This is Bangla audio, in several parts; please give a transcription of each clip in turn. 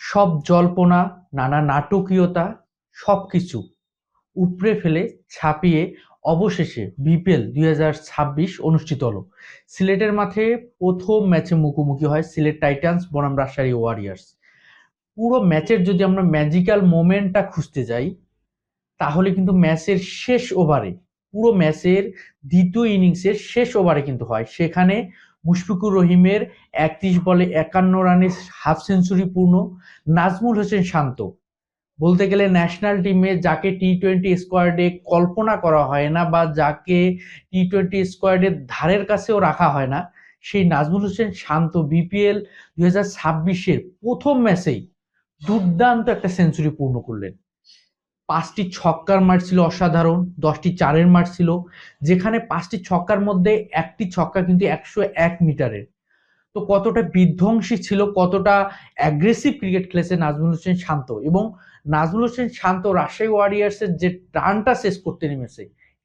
সব জল্পনা, নানা নাটকীয়তা সব কিছু উপড়ে ফেলে ছাপিয়ে অবশেষে বিপিএল দুই ছাব্বিশ অনুষ্ঠিত হলো। সিলেটের মাঠে প্রথম ম্যাচে মুখোমুখি হয় সিলেট টাইটান্স, বনাম রাজশাহী ওয়ারিয়ার্স। পুরো ম্যাচের যদি আমরা ম্যাজিক্যাল মোমেন্টটা খুঁজতে যাই, তাহলে কিন্তু ম্যাচের শেষ ওভারে, পুরো ম্যাচের দ্বিতীয় ইনিংসের শেষ ওভারে কিন্তু হয়। সেখানে মুশফিকুর রহিমের একত্রিশ বলে একান্ন রানে হাফ সেঞ্চুরি পূর্ণ। নাজমুল হোসেন শান্ত। বলতে গেলে ন্যাশনাল টিমে যাকে টি টোয়েন্টি স্কোয়াডে কল্পনা করা হয় না বা যাকে টি টোয়েন্টি স্কোয়াডের ধারের কাছেও রাখা হয় না, সেই নাজমুল হোসেন শান্ত বিপিএল দু হাজার প্রথম ম্যাচেই দুর্দান্ত একটা সেঞ্চুরি পূর্ণ করলেন। পাঁচটি ছক্কার মার ছিল অসাধারণ, দশটি চারের মার ছিল, যেখানে পাঁচটি ছক্কার মধ্যে একটি ছক্কা কিন্তু একশো এক মিটারের। তো কতটা বিধ্বংসী ছিল, কতটা অ্যাগ্রেসিভ ক্রিকেট খেলেছে নাজমুল হোসেন শান্ত এবং নাজমুল হোসেন শান্ত রাজশাহী ওয়ারিয়ার্সের যে রানটা শেষ করতে নেমেছে,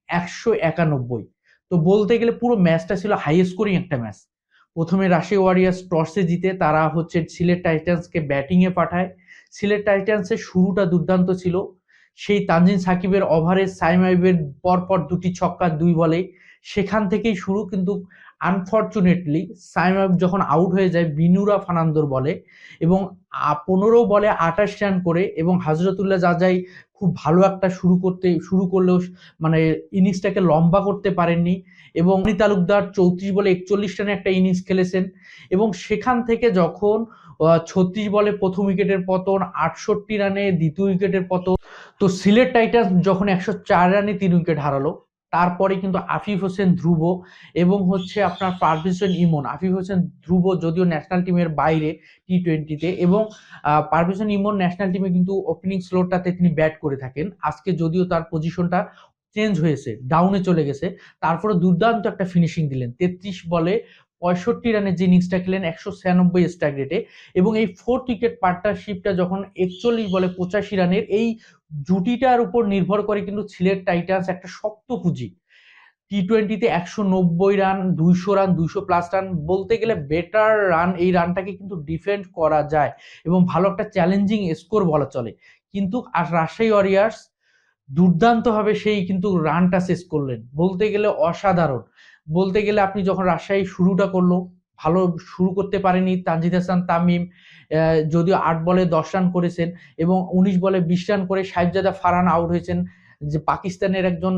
একশো একানব্বই। তো বলতে গেলে পুরো ম্যাচটা ছিল হাই স্কোরিং একটা ম্যাচ প্রথমে রাশি ওয়ারিয়ার্স টসে জিতে তারা হচ্ছে সিলেট টাইটান্সকে ব্যাটিংয়ে পাঠায়। সিলেট টাইটান্সের শুরুটা দুর্দান্ত ছিল। সেই তানজিন সাকিবের ওভারে সাইমাইবের পরপর দুটি ছক্কা, দুই বলে। সেখান থেকেই শুরু কিন্তু আনফর্চুনেটলি সাইমাইব যখন আউট হয়ে যায়, বিনুরা ফানান্দর বলে এবং পনেরো বলে আঠাশ রান করে এবং হাজরতুল্লাহ জাজাই খুব ভালো একটা শুরু করতে, শুরু করলেও মানে ইনিংসটাকে লম্বা করতে পারেননি এবং তালুকদার চৌত্রিশ বলে একচল্লিশ রানে একটা ইনিংস খেলেছেন এবং সেখান থেকে যখন ছত্রিশ বলে প্রথম উইকেটের পতন, আটষট্টি রানে দ্বিতীয় উইকেটের পতন তো সিলেট টাইটান্স যখন একশো চার রানে তিন উইকেট হারালো, তারপরে কিন্তু আফিফ হোসেন ধ্রুব এবং হচ্ছে আপনার পারভেজ হোসেন ইমন। আফিফ হোসেন ধ্রুব যদিও ন্যাশনাল টিমের বাইরে টি টোয়েন্টিতে এবং পারভেজ হোসেন ইমন ন্যাশনাল টিমে কিন্তু ওপেনিং স্লোরটাতে তিনি ব্যাট করে থাকেন। আজকে যদিও তার পজিশনটা চেঞ্জ হয়েছে ডাউনে চলে গেছে, তারপরে দুর্দান্ত একটা ফিনিশিং দিলেন। তেত্রিশ বলে পঁয়ষট্টি রানের যে ইনিংসটা খেলেন, একশো ছিয়ানব্বই স্ট্রাইক রেটে এবং এই ফোর্থ উইকেট পার্টনারশিপটা যখন একচল্লিশ বলে পঁচাশি রানের, এই জুটিটার উপর নির্ভর করে কিন্তু সিলেট টাইটান্স একটা শক্ত পুঁজি। টি টোয়েন্টিতে একশো নব্বই রান, দুইশো রান, দুইশো প্লাস রান বলতে গেলে বেটার রান এই রানটাকে কিন্তু ডিফেন্ড করা যায় এবং ভালো একটা চ্যালেঞ্জিং স্কোর বলা চলে। কিন্তু রাজশাহী ওয়ারিয়ার্স দুর্দান্তভাবে সেই কিন্তু রানটা শেষ করলেন। বলতে গেলে অসাধারণ। বলতে গেলে আপনি যখন রাজশাহী শুরুটা করল, ভালো শুরু করতে পারেনি তানজিদ হাসান তামিম যদিও আট বলে দশ রান করেছেন এবং উনিশ বলে বিশ রান করে সাহেবজাদা ফারান আউট হয়েছেন। যে পাকিস্তানের একজন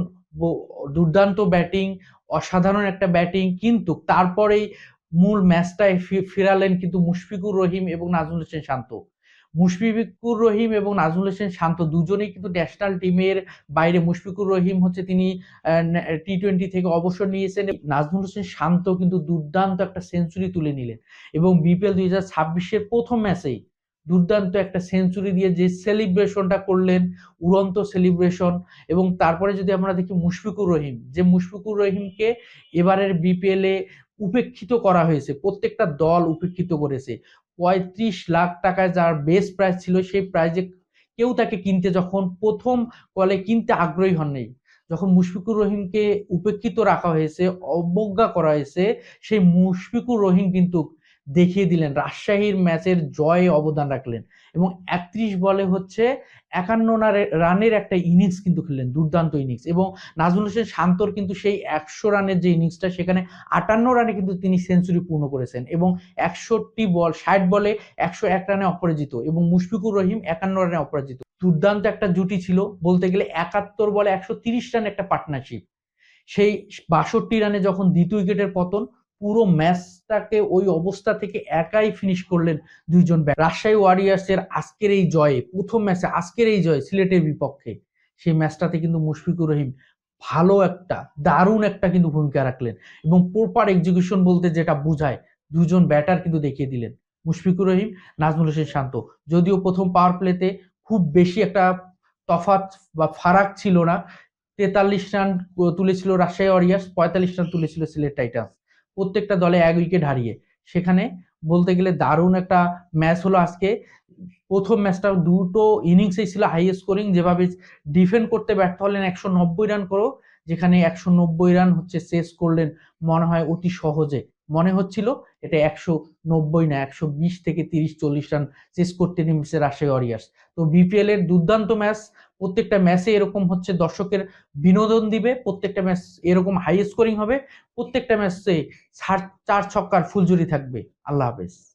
দুর্দান্ত ব্যাটিং অসাধারণ একটা ব্যাটিং কিন্তু তারপরেই মূল ম্যাচটায় ফিরালেন কিন্তু মুশফিকুর রহিম এবং নাজমুল হোসেন শান্ত। মুশফিকুর রহিম এবং নাজমুল হোসেন শান্ত দুজনেই কিন্তু ন্যাশনাল টিমের বাইরে। মুশফিকুর রহিম হচ্ছে তিনি টি টোয়েন্টি থেকে অবসর নিয়েছেন। নাজমুল হোসেন শান্ত কিন্তু দুর্দান্ত একটা সেঞ্চুরি তুলে নিলেন এবং বিপিএল দুই হাজার ছাব্বিশের প্রথম ম্যাচেই দুর্দান্ত একটা সেঞ্চুরি দিয়ে যে সেলিব্রেশনটা করলেন, উড়ন্ত সেলিব্রেশন এবং তারপরে যদি আমরা দেখি মুশফিকুর রহিম, যে মুশফিকুর রহিমকে এবারের বিপিএলে উপেক্ষিত করা হয়েছে, প্রত্যেকটা দল উপেক্ষিত করেছে। পঁয়ত্রিশ লাখ টাকায় যার বেস প্রাইস ছিল, সেই প্রাইজে কেউ তাকে কিনতে যখন প্রথম কলে কিনতে আগ্রহী হন নেই, যখন মুশফিকুর রহিমকে উপেক্ষিত রাখা হয়েছে, অবজ্ঞা করা হয়েছে, সেই মুশফিকুর রহিম কিন্তু দেখিয়ে দিলেন। রাজশাহীর ম্যাচের জয়ে অবদান রাখলেন এবং একত্রিশ বলে হচ্ছে একান্ন রানের একটা ইনিংস কিন্তু খেললেন, দুর্দান্ত ইনিংস এবং নাজমুল হোসেন শান্তর কিন্তু সেই একশো রানের যে ইনিংসটা, সেখানে আটান্ন রানে কিন্তু তিনি সেঞ্চুরি পূর্ণ করেছেন এবং একষট্টি বল, ষাট বলে একশো এক রানে অপরাজিত এবং মুশফিকুর রহিম একান্ন রানে অপরাজিত। দুর্দান্ত একটা জুটি ছিল বলতে গেলে একাত্তর বলে একশো তিরিশ রান একটা পার্টনারশিপ সেই বাষট্টি রানে যখন দ্বিতীয় উইকেটের পতন পুরো ম্যাচটাকে ওই অবস্থা থেকে একাই ফিনিশ করলেন দুইজন রাজশাহী ওয়ারিয়ার্সের আজকের এই জয়ে, প্রথম ম্যাচে, আজকের এই জয় সিলেটের বিপক্ষে, সেই ম্যাচটাতে কিন্তু মুশফিকুর রহিম ভালো একটা, দারুণ একটা কিন্তু ভূমিকা রাখলেন এবং প্রপার এক্সিকিউশন বলতে যেটা বোঝায় দুজন ব্যাটার কিন্তু দেখিয়ে দিলেন। মুশফিকুর রহিম, নাজমুল হোসেন শান্ত। যদিও প্রথম পাওয়ার প্লেতে খুব বেশি একটা তফাত বা ফারাক ছিল না, তেতাল্লিশ রান তুলেছিল রাজশাহী ওয়ারিয়ার্স পঁয়তাল্লিশ রান তুলেছিল সিলেট টাইটান্স প্রত্যেকটা দলে এক উইকেট হারিয়ে। সেখানে বলতে গেলে দারুণ একটা ম্যাচ হলো আজকে। প্রথম ম্যাচটা দুটো ইনিংসেই ছিল হাই স্কোরিং যেভাবে ডিফেন্ড করতে ব্যর্থ হলেন একশো নব্বই রান করো যেখানে একশো নব্বই রান হচ্ছে শেষ করলেন মনে হয় অতি সহজে। মনে হচ্ছিল এটা একশো নব্বই না, একশো বিশ থেকে তিরিশ চল্লিশ রান চেস করতে নেমেছে রাজশাহী ওয়ারিয়ার্স তো বিপিএল এর দুর্দান্ত ম্যাচ প্রত্যেকটা ম্যাচে এরকম হচ্ছে দর্শকের বিনোদন দিবে, প্রত্যেকটা ম্যাচ এরকম হাই স্কোরিং হবে, প্রত্যেকটা ম্যাচে চার ছক্কার ফুলজুরি থাকবে। আল্লাহ হাফেজ।